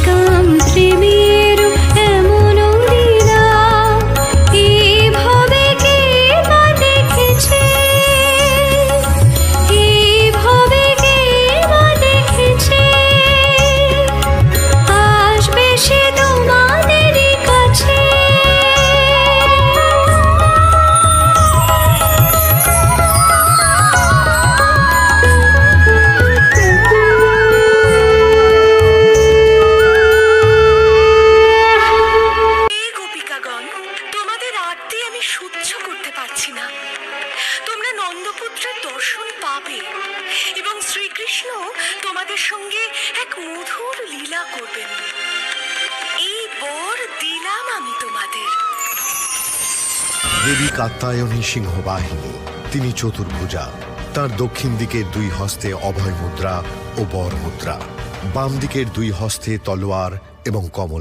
aşkım নন্দপুত্রের দর্শন পাবে এবং শ্রীকৃষ্ণ তোমাদের সঙ্গে এক মধুর লীলা করবেন। এই বর দিলাম আমি তোমাদের। দেবী কাত্তায়নী সিংহবাহিনী, তিনি চতুর্ভুজা, তার দক্ষিণ দিকের দুই হস্তে অভয় মুদ্রা ও বর মুদ্রা বাম দিকের দুই হস্তে তলোয়ার এবং কমল